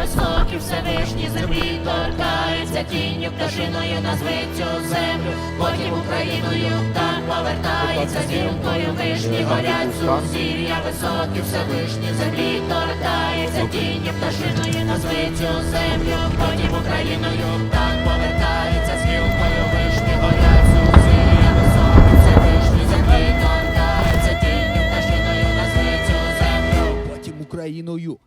високі, Всевишні землі торкається тінню пташиною назви цю землю, потім Україною так повертається зіркою вишні, горять сузір'я високі, Всевишні землі торкається тінню пташиною назви цю землю, потім Україною так повертається зіркою вишні, горять сузір'я високі, Всевишні землі торкається тінню пташиною назви цю землю. потім Україною.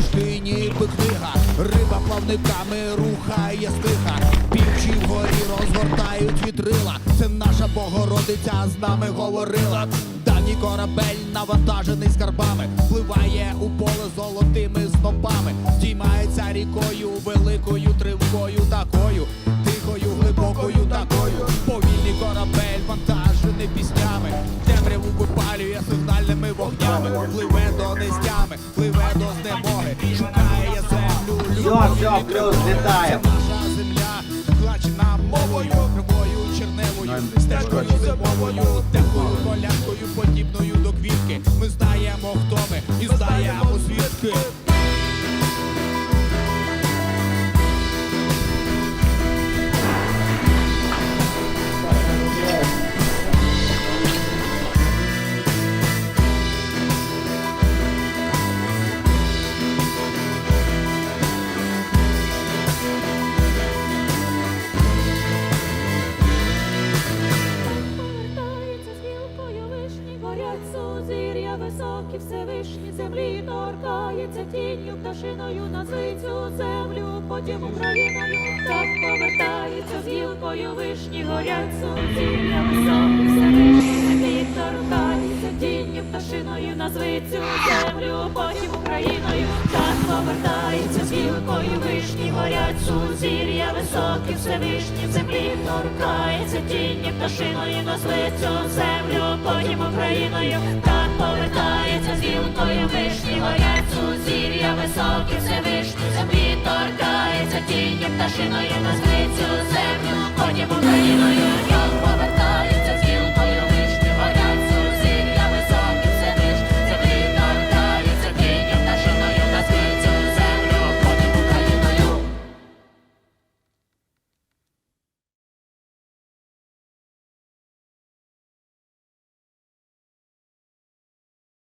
Корабель ніби книга, риба плавниками рухає стиха, півчі вгорі розгортають вітрила. Це наша Богородиця з нами говорила. Давній корабель навантажений скарбами, пливає у поле золотими снопами, здіймається рікою великою тривкою такою, тихою, глибокою такою. Повільний корабель вантажений піснями, темряву випалює сигнальними вогнями, пливе до нестями, Все, все, плюс, літаємо. Наша земля вкладена мовою, кривою, черневою, стежкою зимовою, теплою сузір'я високі, Всевишні землі торкається тінню пташиною на цю землю, потім Україною так повертається з гілкою вишні, горять сузір'я високі, Всевишні землі торкається тінню пташиною на цю повертається з гілкою вишні, горять сузір'я високі, Всевишні землі торкається тінні пташиною назви цю землю, потім Україною. Так повертається з гілкою вишні, горять сузір'я високі, Всевишні землі торкається тінні пташиною назви цю землю, потім Україною